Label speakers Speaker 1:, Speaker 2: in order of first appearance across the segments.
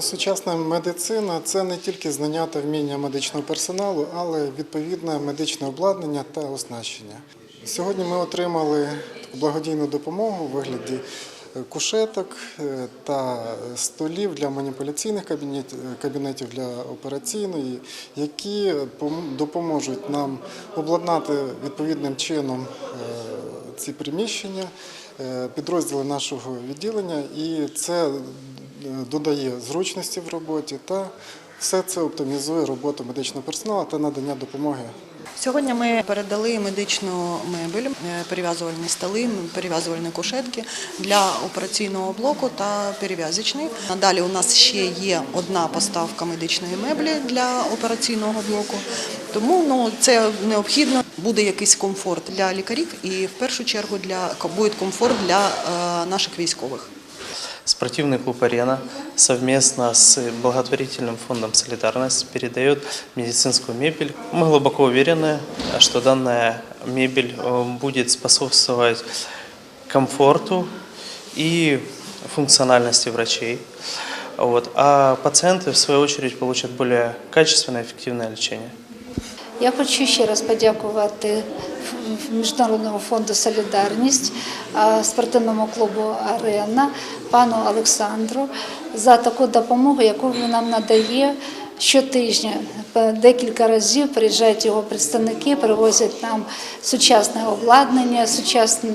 Speaker 1: Сучасна медицина це не тільки знання та вміння медичного персоналу, але відповідне медичне обладнання та оснащення. Сьогодні ми отримали благодійну допомогу у вигляді е, кушеток е, та столів для маніпуляційних кабінетів для операційної, які пом- допоможуть нам обладнати відповідним чином е, ці приміщення, е, підрозділи нашого відділення, і це е, додає зручності в роботі та все це оптимізує роботу медичного персоналу та надання допомоги
Speaker 2: Сьогодні ми передали медичну мебель, е, перев'язувальні столи, перев'язувальні кушетки для операційного блоку та перев'язочний. Надалі у нас ще є одна поставка медичної меблі для операційного блоку. Тому ну, це необхідно. Буде якийсь комфорт для лікарів і в першу чергу для буде комфорт для е, наших військових.
Speaker 3: Спортивный клуб «Арена» совместно с благотворительным фондом «Солидарность» передает медицинскую мебель. Мы глубоко уверены, что данная мебель э, будет способствовать комфорту и функциональности врачей. Вот. А пациенты, в свою очередь, получат более качественное и эффективное лечение.
Speaker 4: Я хочу ще раз подякувати Міжнародному фонду Солідарність, спортивному клубу Арена, пану Олександру за таку допомогу, яку він нам надає щотижня. Декілька разів приїжджають його представники, привозять нам сучасне обладнання, сучасні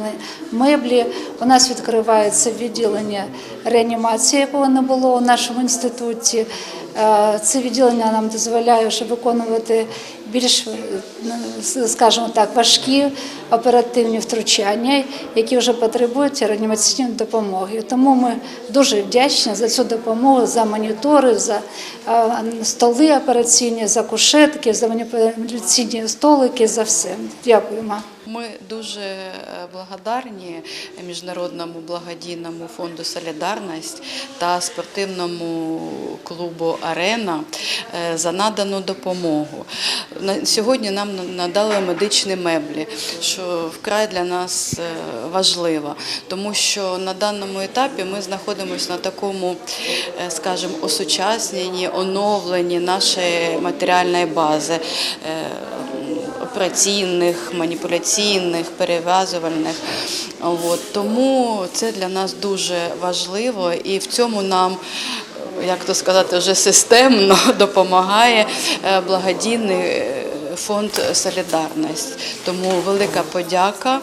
Speaker 4: меблі. У нас відкривається відділення реанімації, якого не було у нашому інституті. Е, Це відділення нам дозволяє вже виконувати більш, е, скажімо так, важкі оперативні втручання, які вже потребують реанімаційної допомоги. Тому ми дуже вдячні за цю допомогу, за монітори, за е, столи операційні, за кушетки, за маніпуляційні столики, за все. Дякуємо.
Speaker 5: Ми дуже благодарні міжнародному благодійному фонду Солідарність та спортивному клубу Арена е, за надану допомогу. Сьогодні нам надали медичні меблі, що вкрай для нас е, важливо, тому що на даному етапі ми знаходимося на такому, е, скажімо, осучасненні, оновленні нашої матеріальної бази. операційних, маніпуляційних, перев'язувальних. Тому це для нас дуже важливо і в цьому нам. Як то сказати, вже системно допомагає е, благодійний е, фонд Солідарність. Тому велика подяка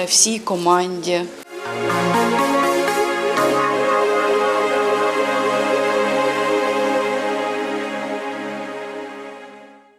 Speaker 5: е, всій команді.